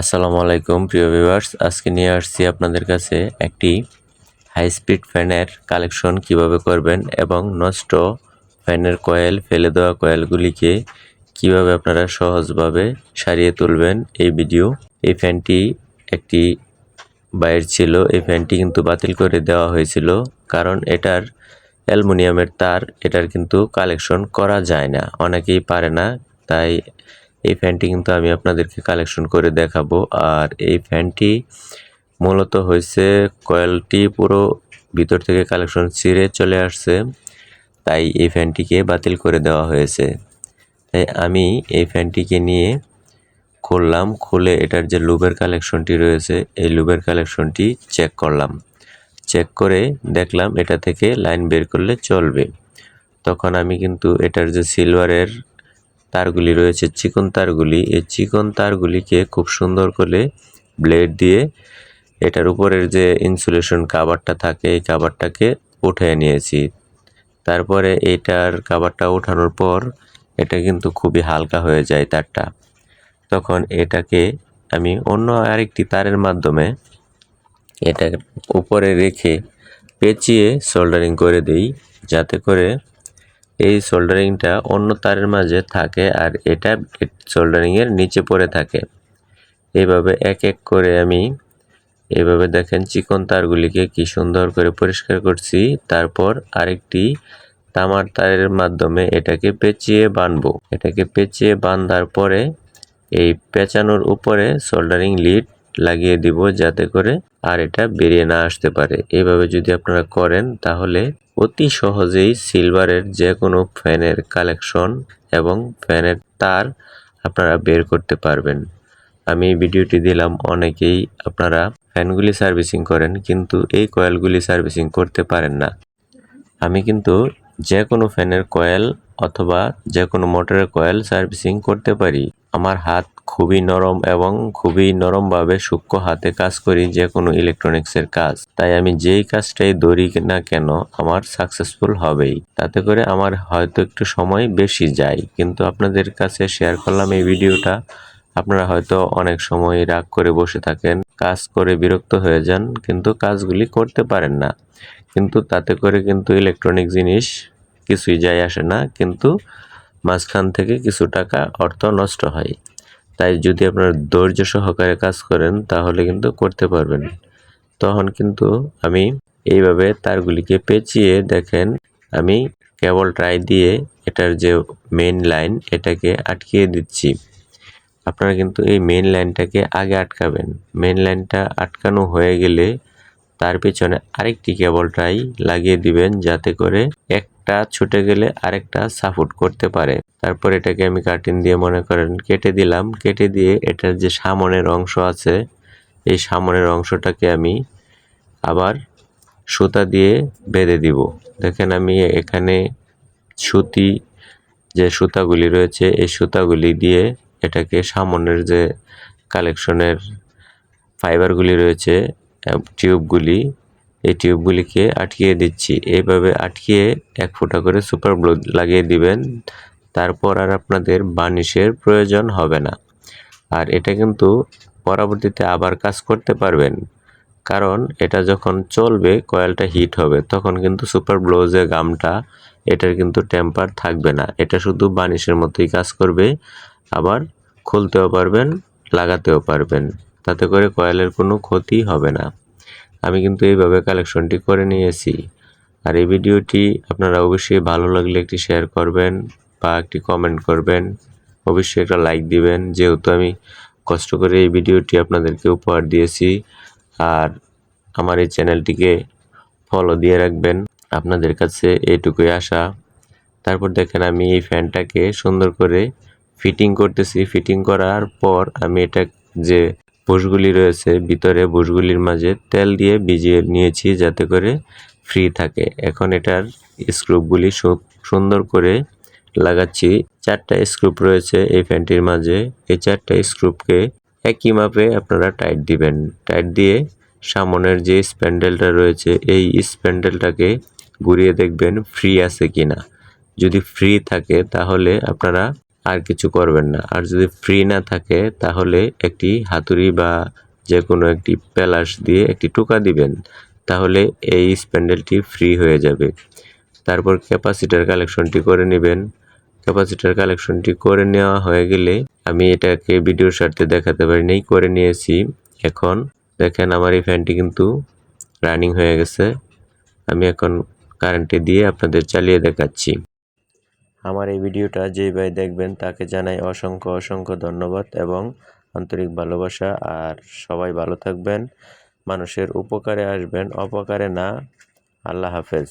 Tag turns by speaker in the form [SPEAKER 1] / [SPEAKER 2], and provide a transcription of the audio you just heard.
[SPEAKER 1] আসসালামু আলাইকুম প্রিয় ভিউয়ার্স আজকে নিয়ে আসছি আপনাদের কাছে একটি হাই স্পিড ফ্যানের কালেকশন কীভাবে করবেন এবং নষ্ট ফ্যানের কয়েল ফেলে দেওয়া কয়েলগুলিকে কীভাবে আপনারা সহজভাবে সারিয়ে তুলবেন এই ভিডিও এই ফ্যানটি একটি বাইর ছিল। এই ফ্যানটি কিন্তু বাতিল করে দেওয়া হয়েছিল কারণ এটার অ্যালুমিনিয়ামের তার, এটার কিন্তু কালেকশন করা যায় না। অনেকেই পারে না, তাই এই ফ্যানটি কিন্তু আমি আপনাদেরকে কালেকশন করে দেখাবো। আর এই ফ্যানটি মূলত হয়েছে কয়েলটি পুরো ভিতর থেকে কালেকশন ছিঁড়ে চলে আসছে, তাই এই ফ্যানটিকে বাতিল করে দেওয়া হয়েছে। তাই আমি এই ফ্যানটিকে নিয়ে খুললাম, খুলে এটার যে লুবের কালেকশনটি রয়েছে, এই লুবের কালেকশনটি চেক করলাম। চেক করে দেখলাম এটা থেকে লাইন বের করলে চলবে। তখন আমি কিন্তু এটার যে সিলভারের তারগুলি রয়েছে চিকন তারগুলি। এই চিকন তারগুলিকে খুব সুন্দর করে ব্লেড দিয়ে এটার উপরের যে ইনসুলেশন কাভারটা থাকে, এই কাভারটাকে উঠে নিয়েছি। তারপরে এটার কাভারটা ওঠানোর পর এটা কিন্তু খুবই হালকা হয়ে যায় তারটা। তখন এটাকে আমি অন্য আরেকটি তারের মাধ্যমে এটা উপরে রেখে পেঁচিয়ে সোল্ডারিং করে দেই, যাতে করে এই সোল্ডারিংটা অন্য তারের মাঝে থাকে আর এটা সোল্ডারিংয়ের নিচে পড়ে থাকে। এইভাবে এক এক করে আমি এভাবে দেখেন চিকন তারগুলিকে কি সুন্দর করে পরিষ্কার করছি। তারপর আরেকটি তামার তারের মাধ্যমে এটাকে পেঁচিয়ে বানবো। এটাকে পেঁচিয়ে বাঁধার পরে এই পেঁচানোর উপরে সোল্ডারিং লিড লাগিয়ে দিব যাতে করে আর এটা বেরিয়ে না আসতে পারে। এভাবে যদি আপনারা করেন, তাহলে অতি সহজেই সিলভারের যে কোনো ফ্যানের কালেকশন এবং ফ্যানের তার আপনারা বের করতে পারবেন। আমি ভিডিওটি দিলাম অনেকেই আপনারা ফ্যানগুলি সার্ভিসিং করেন, কিন্তু এই কয়েলগুলি সার্ভিসিং করতে পারেন না। আমি কিন্তু যে কোনো ফ্যানের কয়েল অথবা যে কোনো মোটরের কয়েল সার্ভিসিং করতে পারি। আমার হাত খুবই নরম এবং খুবই নরমভাবে সূক্ষ্ম হাতে কাজ করি যে কোনো ইলেকট্রনিক্সের কাজ। তাই আমি যেই কাজটাই ধরি না কেন, আমার সাকসেসফুল হবেই। তাতে করে আমার হয়তো একটু সময় বেশি যায়। কিন্তু আপনাদের কাছে শেয়ার করলাম এই ভিডিওটা। আপনারা হয়তো অনেক সময় রাগ করে বসে থাকেন, কাজ করে বিরক্ত হয়ে যান, কিন্তু কাজগুলি করতে পারেন না। কিন্তু তাতে করে কিন্তু ইলেকট্রনিক জিনিস কিছুই যায় আসে না। কিন্তু মাঝখান থেকে কিছু টাকা অর্থ নষ্ট হয়। তাই যদি আপনারা ধৈর্য সহকারে কাজ করেন, তাহলে কিন্তু করতে পারবেন। তখন কিন্তু আমি এইভাবে তারগুলিকে পেঁচিয়ে দেখেন, আমি কেবল ট্রাই দিয়ে এটার যে মেন লাইন এটাকে আটকিয়ে দিচ্ছি। আপনারা কিন্তু এই মেন লাইনটাকে আগে আটকাবেন। মেন লাইনটা আটকানো হয়ে গেলে তার পেছনে আরেকটি কেবল ট্রাই লাগিয়ে দিবেন, যাতে করে একটা ছুটে গেলে আরেকটা সাপোর্ট করতে পারে। তারপর এটাকে আমি কাটিং দিয়ে মনে করেন কেটে দিলাম। কেটে দিয়ে এটার যে সামনের অংশ আছে, এই সামনের অংশটাকে আমি আবার সুতা দিয়ে বেঁধে দিব। দেখেন আমি এখানে সুতি যে সুতাগুলি রয়েছে, এই সুতাগুলি দিয়ে এটাকে সামনের যে কালেকশনের ফাইবারগুলি রয়েছে টিউবগুলি এই টিউবগুলিকে আটকিয়ে দিচ্ছি। এইভাবে আটকিয়ে এক ফোঁটা করে সুপার গ্লু লাগিয়ে দিবেন। তারপর আর আপনাদের বার্নিশের প্রয়োজন হবে না। আর এটা কিন্তু পরবর্তীতে আবার কাজ করতে পারবেন। কারণ এটা যখন চলবে, কয়েলটা হিট হবে, তখন কিন্তু সুপার ব্লোজে গামটা, এটার কিন্তু টেম্পার থাকবে না। এটা শুধু বানিশের মতোই কাজ করবে। আবার খুলতেও পারবেন, লাগাতেও পারবেন। তাতে করে কয়েলের কোনো ক্ষতি হবে না। আমি কিন্তু এইভাবে কালেকশনটি করে নিয়েছি। আর এই ভিডিওটি আপনারা অবশ্যই ভালো লাগলে একটি শেয়ার করবেন বা একটি কমেন্ট করবেন। অবশ্যই একটা লাইক দিবেন, যেহেতু আমি কষ্ট করে এই ভিডিওটি আপনাদেরকে উপহার দিয়েছি। আর আমার এই চ্যানেলটিকে ফলো দিয়ে রাখবেন, আপনাদের কাছে এইটুকুই আশা। তারপর দেখেন আমি এই ফ্যানটাকে সুন্দর করে ফিটিং করতেছি। ফিটিং করার পর আমি এটা যে বুশগুলি রয়েছে। ভিতরে বুশগুলির মাঝে তেল দিয়ে ভিজিয়ে নিয়েছি যাতে করে ফ্রি থাকে। এখন এটার স্ক্রুপগুলি সুন্দর করে লাগাচ্ছি। চারটা স্ক্রুপ রয়েছে এই ফ্যানটির মাঝে। এই চারটা স্ক্রুপকে একই মাপে আপনারা টাইট দিবেন। টাইট দিয়ে সামনের যে স্প্যান্ডেলটা রয়েছে, এই স্প্যান্ডেলটাকে ঘুরিয়ে দেখবেন ফ্রি আছে কিনা। যদি ফ্রি থাকে তাহলে আপনারা আর কিছু করবেন না। আর যদি ফ্রি না থাকে, তাহলে একটি হাতুড়ি বা যে কোনো একটি প্যালাস দিয়ে একটি টোকা দিবেন। তাহলে এই স্প্যান্ডেলটি ফ্রি হয়ে যাবে। তারপর ক্যাপাসিটার কালেকশনটি করে নেবেন। ক্যাপাসিটার কালেকশনটি করে নেওয়া হয়ে গেলে আমি এটাকে ভিডিওর স্বার্থে দেখাতে পারিনি করে নিয়েছি। এখন দেখেন আমার এই ফ্যানটি কিন্তু রানিং হয়ে গেছে। আমি এখন কারেন্টে দিয়ে আপনাদের চালিয়ে দেখাচ্ছি। আমার এই ভিডিওটা যেই ভাই দেখবেন তাকে জানাই অসংখ্য অসংখ্য ধন্যবাদ এবং আন্তরিক ভালোবাসা। আর সবাই ভালো থাকবেন, মানুষের উপকারে আসবেন, অপকারে না। আল্লাহ হাফেজ।